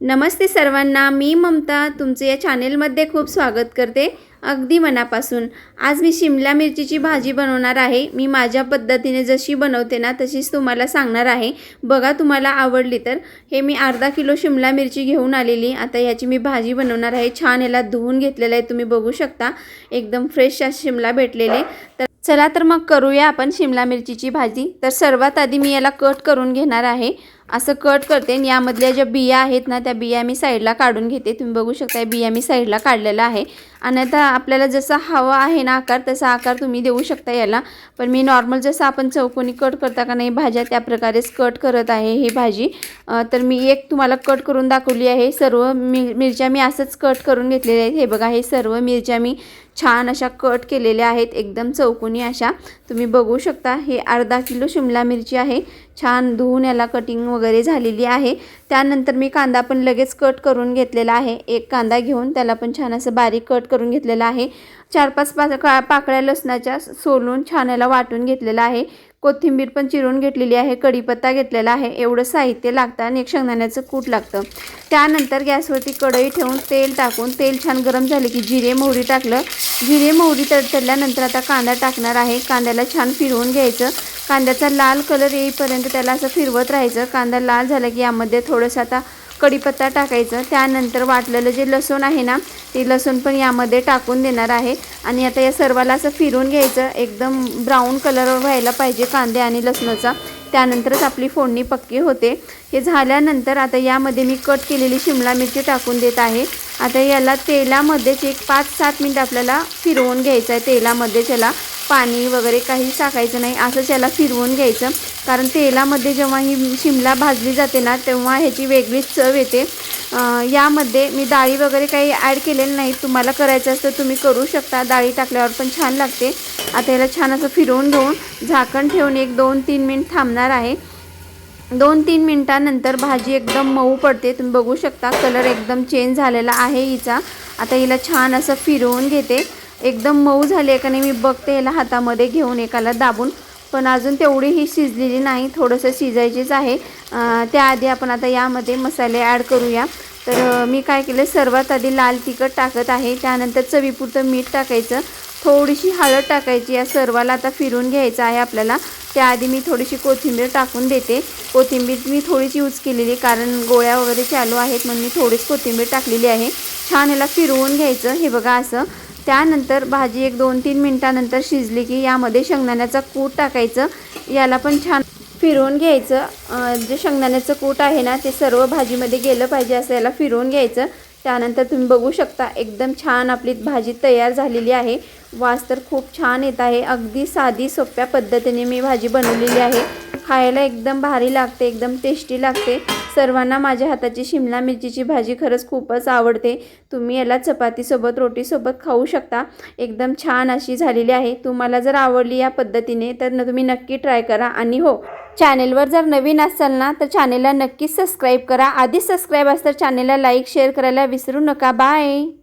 नमस्ते सर्वांना मी ममता तुमचं या चॅनेलमध्ये खूप स्वागत करते अगदी मनापासून. आज मी शिमला मिरचीची भाजी बनवणार आहे. मी माझ्या पद्धतीने जशी बनवते ना तशीच तुम्हाला सांगणार आहे. बघा तुम्हाला आवडली तर. हे मी अर्धा किलो शिमला मिरची घेऊन आलेली. आता याची मी भाजी बनवणार आहे. छान याला धुवून घेतलेलं आहे तुम्ही बघू शकता. एकदम फ्रेश शिमला भेटलेले. तर चला तर मग करूया आपण शिमला मिरचीची भाजी. तर सर्वात आधी मी याला कट करून घेणार आहे. असं कट करते आणि यामधल्या ज्या बिया आहेत ना त्या बिया मी साईडला काढून घेते. तुम्ही बघू शकता बिया मी साईडला काढलेला आहे. आणि आता आपल्याला जसा हवा आहे ना आकार तसा आकार तुम्ही देऊ शकता याला. पण मी नॉर्मल जसं आपण चौकोनी कट करता का नाही भाज्या त्या प्रकारेच कट करत आहे ही भाजी. तर मी एक तुम्हाला कट करून दाखवली आहे. सर्व मि मिरच्या मी असंच कट करून घेतलेल्या आहेत. हे बघा हे सर्व मिरच्या मी छान अशा कट केलेल्या आहेत. एकदम चौकोनी अशा. तुम्ही बघू शकता हे अर्धा किलो शिमला मिरची आहे. छान धुवून याला कटिंग वगैरे झालेली आहे. त्यानंतर मी कांदा पण लगेच कट करून घेतलेला आहे. एक कांदा घेऊन त्याला पण छान असं बारीक कट करून घेतलेला आहे. चार पाच पाच का पाकळ्या लसणाच्या सोलून छान याला वाटून घेतलेला आहे. कोथिंबीर पण चिरून घेतलेली आहे. कढीपत्ता घेतलेला आहे. एवढं साहित्य लागतं आणि एक शेंगदाण्याचं कूट लागतं. त्यानंतर गॅसवरती कढई ठेवून तेल टाकून तेल छान गरम झाले की जिरे मोहरी टाकलं. जिरे मोहरी तडतडल्यानंतर आता कांदा टाकणार आहे. कांद्याला छान फिरवून घ्यायचं. कांद्याचा लाल कलर येईपर्यंत त्याला असं फिरवत राहायचं. कांदा लाल झाला की यामध्ये थोडंसं आता कढीपत्ता टाकायचं. त्यानंतर वाटलेलं जे लसूण आहे ना ते लसूण पण यामध्ये टाकून देणार आहे. आणि आता या सर्वाला असं फिरून घ्यायचं. एकदम ब्राऊन कलर व्हायला पाहिजे कांदे आणि लसणाचा. त्यानंतरच आपली फोडणी पक्की होते. हे झाल्यानंतर आता यामध्ये मी कट केलेली शिमला मिरची टाकून देत आहे. आता याला तेलामध्येच एक पाच सात मिनिट आपल्याला फिरवून घ्यायचं आहे. तेलामध्येच याला पाणी वगैरे काही टाकायचं नाही असंच याला फिरवून घ्यायचं. कारण तेलामध्ये जेव्हा ही शिमला भाजली जाते ना तेव्हा ह्याची वेगळीच चव येते. यामध्ये मी डाळी वगैरे काही ॲड केलेलं नाही. तुम्हाला करायचं असतं तुम्ही करू शकता. डाळी टाकल्यावर पण छान लागते. आता याला छान असं फिरवून घेऊन झाकण ठेवून एक दोन तीन मिनिट थांबणार आहे. दोन तीन मिनटानंतर भाजी एकदम मऊ पडते. तुम्ही बघू शकता कलर एकदम चेंज झालेला आहे हिचा. आता हिला छान असं फिरवून घेते. एकदम मऊ झाली आहे का नाही मी बघते याला हातामध्ये घेऊन एकाला दाबून. पण अजून तेवढी ही शिजलेली नाही थोडंसं शिजायचीच आहे. त्याआधी आपण आता यामध्ये मसाले ॲड करूया. तर मी काय केलं सर्वात आधी लाल तिखट टाकत आहे. त्यानंतर चवीपुरतं मीठ टाकायचं. थोडीशी हळद टाकायची या सर्वाला आता फिरून घ्यायचं आहे आपल्याला. त्याआधी मी थोडीशी कोथिंबीर टाकून देते. कोथिंबीर मी थोडीशी यूज केलेली कारण गोळ्या वगैरे चालू आहेत म्हणून मी थोडीच कोथिंबीर टाकलेली आहे. छान याला फिरवून घ्यायचं हे बघा असं. त्यानंतर भाजी एक दोन तीन मिनटानंतर शिजली की यामध्ये शेंगदाण्याचा कूट टाकायचं. याला पण छान फिरवून घ्यायचं. जे शेंगदाण्याचं कूट आहे ना ते सर्व भाजीमध्ये गेलं पाहिजे असं याला फिरवून घ्यायचं. त्यानंतर तुम्ही बघू शकता एकदम छान आपली भाजी तयार झालेली आहे. वास तर खूप छान येत आहे. अगदी साधी सोप्या पद्धतीने मी भाजी बनवलेली आहे. खायला एकदम भारी लागते एकदम टेस्टी लागते. सर्वांना माझ्या हाताची शिमला मिरचीची भाजी खरंच खूपच आवडते. तुम्ही याला चपातीसोबत रोटीसोबत खाऊ शकता. एकदम छान अशी झालेली आहे. तुम्हाला जर आवडली या पद्धतीने तर न तुम्ही नक्की ट्राय करा. आणि हो चॅनेलवर जर नवीन असाल ना तर चॅनेलला नक्कीच सबस्क्राईब करा. आधीच सबस्क्राईब असतं चॅनेलला लाईक शेअर करायला विसरू नका. बाय!